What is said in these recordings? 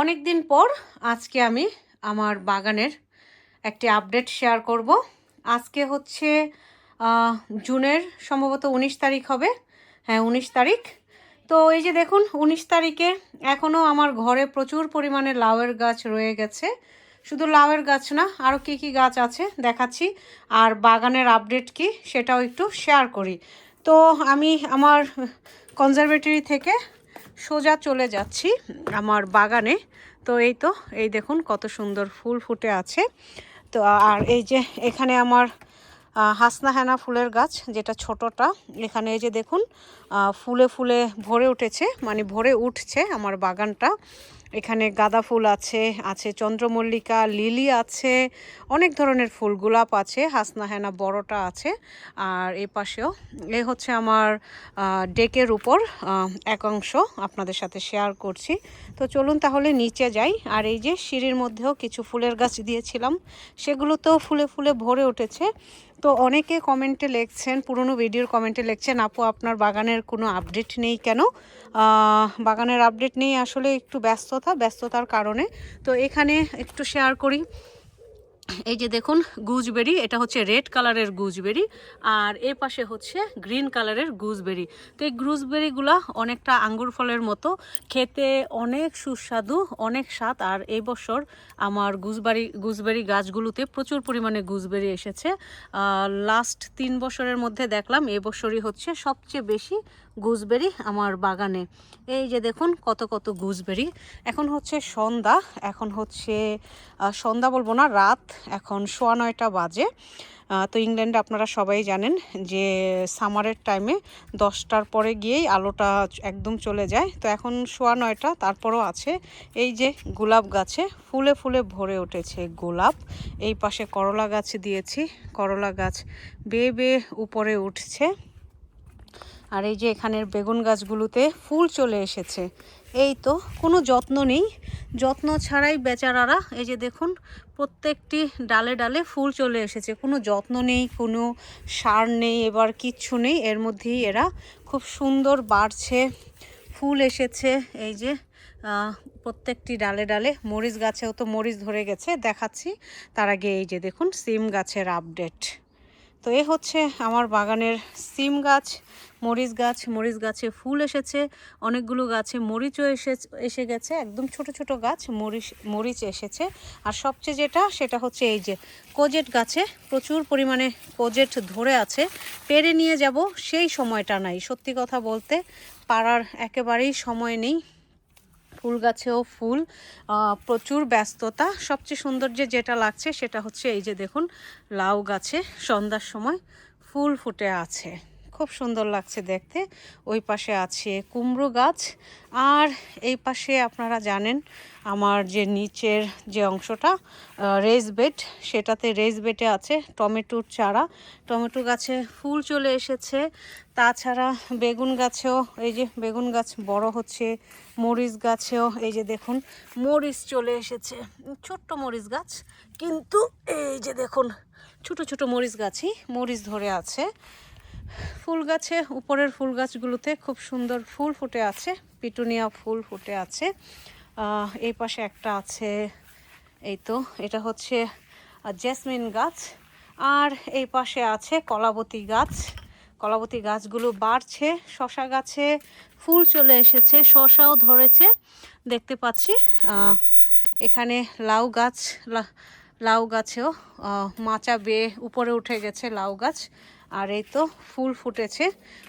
অনেক দিন পর আজকে আমি আমার বাগানের একটি আপডেট শেয়ার করব। আজকে হচ্ছে জুনের সম্ভবত উনিশ তারিখ হবে। হ্যাঁ উনিশ তারিখ। তো এই যে দেখুন, উনিশ তারিখে এখনও আমার ঘরে প্রচুর পরিমাণে লাউয়ের গাছ রয়ে গেছে। শুধু লাউয়ের গাছ না, আরও কী কী গাছ আছে দেখাচ্ছি। আর বাগানের আপডেট কি সেটাও একটু শেয়ার করি। তো আমি আমার কনজারভেটরি থেকে সোজা চলে যাচ্ছি আমার বাগানে। তো এই তো, এই দেখুন কত সুন্দর ফুল ফুটে আছে। তো আর এই যে এখানে আমার হাসনা হেনা ফুলের গাছ, যেটা ছোটটা, এখানে এই যে দেখুন ফুলে ফুলে ভরে উঠেছে মানে ভরে উঠছে আমার বাগানটা। এখানে গাঁদা ফুল আছে আছে চন্দ্রমল্লিকা, লিলি আছে, অনেক ধরনের ফুল, গোলাপ আছে হাসনা হেনা বড়টা আছে, আর এ পাশেও, এ হচ্ছে আমার ডেকের উপর এক অংশ আপনাদের সাথে শেয়ার করছি। তো চলুন তাহলে নিচে যাই, আর এই যে সিঁড়ির মধ্যেও কিছু ফুলের গাছ দিয়েছিলাম, সেগুলোতেও ফুলে ফুলে ভরে উঠেছে। তো অনেকে কমেন্টে লিখছেন, পুরনো ভিডিওর কমেন্টে লিখছেন, আপু, আপনার বাগানের কোনো আপডেট নেই কেন? বাগানের আপডেট নেই, আসলে একটু ব্যস্ততা ব্যস্ততার কারণে। তো এখানে একটু শেয়ার করি। এই যে দেখুন গুজবেরি এটা হচ্ছে রেড কালারের গুজবেরি আর এর পাশে হচ্ছে গ্রিন কালারের গুজবেরি তো এই গুজবেরিগুলো অনেকটা আঙ্গুর ফলের মতো, খেতে অনেক সুস্বাদু, অনেক স্বাদ, আর এই বছর আমার গুজবারি গুজবেরি গাছগুলোতে প্রচুর পরিমাণে গুজবেরি এসেছে। লাস্ট তিন বছরের মধ্যে দেখলাম এবছরই হচ্ছে সবচেয়ে বেশি গুজবেরি আমার বাগানে। এই যে দেখুন, কত কত গুজবেরি এখন হচ্ছে সন্ধ্যা, এখন হচ্ছে সন্ধ্যা বলব না, রাত। এখন সোয়া নয়টা বাজে। তো ইংল্যান্ডে আপনারা সবাই জানেন যে সামারের টাইমে দশটার পরে গিয়েই আলোটা একদম চলে যায়। তো এখন সোয়া নয়টা, তারপরও আছে এই যে গোলাপ গাছে, ফুলে ফুলে ভরে উঠেছে গোলাপ। এই পাশে করলা গাছ দিয়েছি, করলা গাছ বেয়ে বেয়ে উপরে উঠছে। আর এই যে এখানের বেগুন গাছগুলোতে ফুল চলে এসেছে। এই তো কোনো যত্ন নেই। যত্ন ছাড়াই বেচারারা, এই যে দেখুন, প্রত্যেকটি ডালে ডালে ফুল চলে এসেছে। কোনো যত্ন নেই, কোনো সার নেই, এবার কিচ্ছু নেই। এর মধ্যেই এরা খুব সুন্দর বাড়ছে, ফুল এসেছে। এই যে প্রত্যেকটি ডালে ডালে মরিচ গাছেও তো মরিচ ধরে গেছে, দেখাচ্ছি। তার আগে এই যে দেখুন, সিম গাছের আপডেট। তো এ হচ্ছে আমার বাগানের সিম গাছ। মরিচ গাছ, মরিচ গাছে ফুল এসেছে, অনেকগুলো গাছে মরিচও এসে এসে গেছে, একদম ছোট ছোট গাছ, মরিচ মরিচ এসেছে। আর সবচেয়ে যেটা, সেটা হচ্ছে এই যে কোজেট গাছে প্রচুর পরিমাণে কোজেট ধরে আছে। পেরে নিয়ে যাব সেই সময়টা নাই, সত্যি কথা বলতে পাড়ার একেবারেই সময় নেই। ফুল গাছেও ফুল প্রচুর ব্যস্ততা। সবচেয়ে সুন্দর যে যেটা লাগছে, সেটা হচ্ছে এই যে দেখুন, লাউ গাছে সন্ধ্যার সময় ফুল ফুটে আছে। খুব সুন্দর লাগছে দেখতে। ওই পাশে আছে কুমড়ো গাছ। আর এই পাশে আপনারা জানেন আমার যে নিচের যে অংশটা রেজ বেড সেটাতে রেজ বেডে আছে টমেটোর চারা। টমেটো গাছে ফুল চলে এসেছে। তাছাড়া বেগুন গাছেও, এই যে বেগুন গাছ বড় হচ্ছে, মরিচ গাছেও, এই যে দেখুন, মরিচ চলে এসেছে। ছোট্ট মরিচ গাছ, কিন্তু এই যে দেখুন, ছোট ছোট মরিচ গাছই মরিচ ধরে আছে। ফুল গাছে উপরের ফুল গাছগুলোতে খুব সুন্দর ফুল ফুটে আছে, পিটুনিয়া ফুল ফুটে আছে। এই পাশে একটা আছে, এই তো, এটা হচ্ছে জেসমিন গাছ। আর এই পাশে আছে কলাবতী গাছ। কলাবতী গাছগুলো বাড়ছে, শশা গাছে ফুল চলে এসেছে, শশাও ধরেছে, দেখতে পাচ্ছি। এখানে লাউ গাছ লাউ গাছেও মাচা বেয়ে উপরে উঠে গেছে লাউ গাছ। আর এই তো ফুল ফুটেছে।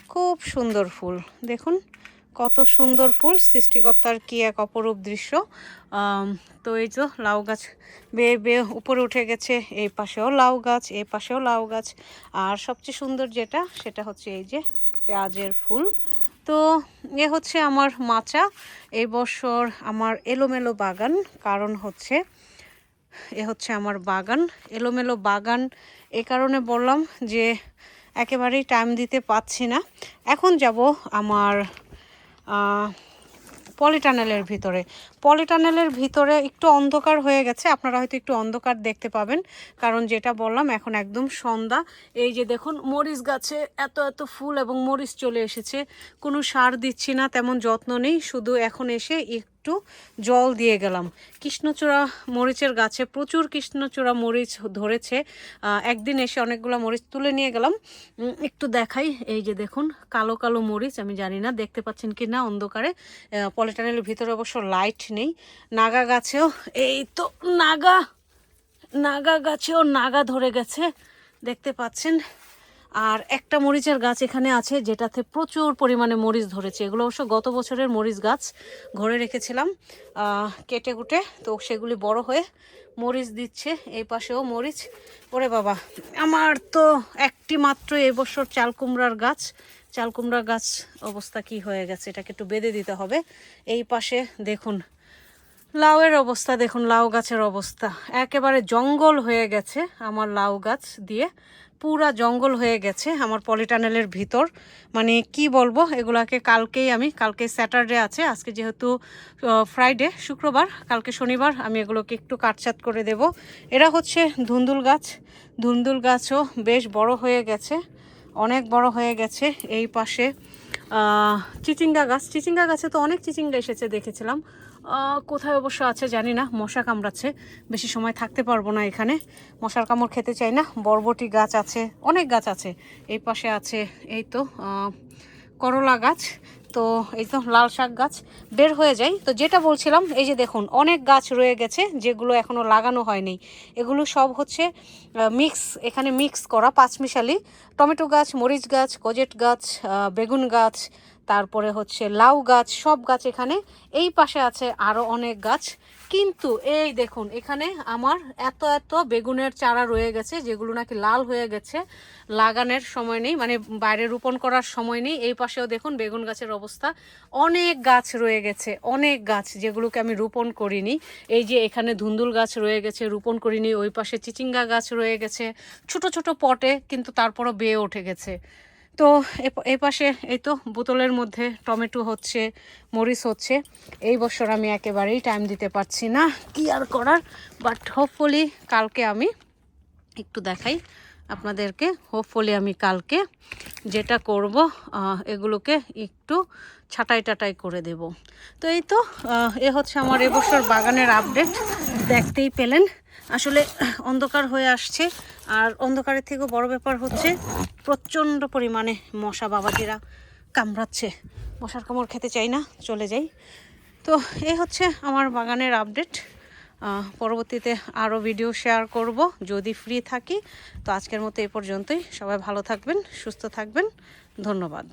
খুব সুন্দর ফুল। দেখুন, কত সুন্দর ফুল। সৃষ্টিকর্তার কি এক অপরূপ দৃশ্য। তো এই তো লাউ গাছ বেয়ে বেয়ে উপরে উঠে গেছে, এই পাশেও লাউ গাছ, এই পাশেও লাউ গাছ। আর সবচেয়ে সুন্দর যেটা, সেটা হচ্ছে এই যে পেঁয়াজের ফুল। তো এ হচ্ছে আমার মাচা। এই আমার এলোমেলো বাগান। কারণ হচ্ছে এ হচ্ছে আমার বাগান, এলোমেলো বাগান। এ কারণে বললাম যে একেবারেই টাইম দিতে পারছি না। এখন যাব আমার পলিটানেলের ভিতরে। পলিটানেলের ভিতরে একটু অন্ধকার হয়ে গেছে, আপনারা হয়তো একটু অন্ধকার দেখতে পাবেন। কারণ যেটা বললাম, এখন একদম সন্ধ্যা। এই যে দেখুন, মরিচ গাছে এত এত ফুল এবং মরিচ চলে এসেছে। কোনো সার দিচ্ছি না, তেমন যত্ন নেই। শুধু এখন এসে একটু জল দিয়ে গেলাম। কৃষ্ণচূড়া মরিচের গাছে প্রচুর কৃষ্ণচূড়া মরিচ ধরেছে। একদিন এসে অনেকগুলো মরিচ তুলে নিয়ে গেলাম। একটু দেখাই। এই যে দেখুন, কালো কালো মরিচ, আমি জানি না, দেখতে পাচ্ছেন কি না অন্ধকারে পলিটানেলের ভিতরে অবশ্য লাইট নেই। নাগা গাছেও, এই তো নাগা নাগা গাছেও নাগা ধরে গেছে। দেখতে পাচ্ছেন আর একটা মরিচের গাছ এখানে আছে, যেটাতে প্রচুর পরিমাণে মরিচ ধরেছে। এগুলো অবশ্য গত বছরের মরিচ গাছ ঘরে রেখেছিলাম কেটে কুটে। তো সেগুলি বড় হয়ে মরিচ দিচ্ছে, এই পাশেও মরিচ। ওরে বাবা, আমার তো একটি মাত্র এবছর চাল কুমড়ার গাছ। চাল কুমড়ার গাছ অবস্থা কি হয়ে গেছে, এটাকে একটু বেঁধে দিতে হবে। এই পাশে দেখুন লাউয়ের অবস্থা, দেখুন লাউ গাছের অবস্থা। একেবারে জঙ্গল হয়ে গেছে আমার লাউ গাছ দিয়ে। পুরা জঙ্গল হয়ে গেছে আমার পলিটানেলের ভিতর। মানে কি বলব, এগুলাকে কালকেই আমি, কালকে স্যাটারডে আছে, আজকে যেহেতু ফ্রাইডে, শুক্রবার, কালকে শনিবার আমি এগুলোকে একটু কাটছাট করে দেব। এরা হচ্ছে ধুন্দুল গাছ। ধুন্দুল গাছও বেশ বড় হয়ে গেছে, অনেক বড় হয়ে গেছে। এই পাশে চিচিঙ্গা গাছ। চিচিঙ্গা গাছে তো অনেক চিচিঙ্গা এসেছে, দেখেছিলাম। কোথায় অবশ্য আছে জানি না, মশা কামড়াচ্ছে। বেশি সময় থাকতে পারব না এখানে। মশার কামড় খেতে চাই না, বরবটি গাছ আছে, অনেক গাছ আছে। এই পাশে আছে, এই তো করলা গাছ। তো এই তো লাল শাক গাছ বের হয়ে যায়। তো যেটা বলছিলাম, এই যে দেখুন, অনেক গাছ রয়ে গেছে যেগুলো এখনও লাগানো হয়নি। এগুলো সব হচ্ছে মিক্স এখানে মিক্স করা পাঁচমিশালি। টমেটো গাছ, মরিচ গাছ কজেট গাছ বেগুন গাছ তারপরে হচ্ছে লাউ গাছ, সব গাছ এখানে। এই পাশে আছে আরও অনেক গাছ। কিন্তু এই দেখুন, এখানে আমার এত এত বেগুনের চারা রয়ে গেছে, যেগুলো নাকি লাল হয়ে গেছে। লাগানোর সময় নেই মানে বাইরে রোপণ করার সময় নেই। এই পাশেও দেখুন বেগুন গাছের অবস্থা। অনেক গাছ রয়ে গেছে, অনেক গাছ যেগুলোকে আমি রোপণ করিনি। এই যে এখানে ধুন্দুল গাছ রয়ে গেছে, রোপণ করিনি। ওই পাশে চিচিঙ্গা গাছ রয়ে গেছে। ছোট ছোট পটে, কিন্তু তারপরও বেয়ে উঠে গেছে। তো এ- পাশে এই তো বোতলের মধ্যে টমেটো হচ্ছে, মরিচ হচ্ছে। এই বছর আমি একেবারেই টাইম দিতে পারছি না কি আর করার বাট হোপফুলি কালকে আমি একটু দেখাই আপনাদেরকে। হোপফুলি আমি কালকে যেটা করব এগুলোকে একটু ছাটাই টাটাই করে দেব। তো এই তো এ হচ্ছে আমার এবছর বাগানের আপডেট দেখতেই পেলেন। আসলে অন্ধকার হয়ে আসছে। আর অন্ধকারের থেকেও বড় ব্যাপার হচ্ছে, প্রচণ্ড পরিমাণে মশা বাবাজিরা কামড়াচ্ছে। মশার কামড় খেতে চাই না, চলে যাই। তো এই হচ্ছে আমার বাগানের আপডেট। পরবর্তীতে আরও ভিডিও শেয়ার করব যদি ফ্রি থাকি। তো আজকের মতো এ পর্যন্তই। সবাই ভালো থাকবেন, সুস্থ থাকবেন। ধন্যবাদ।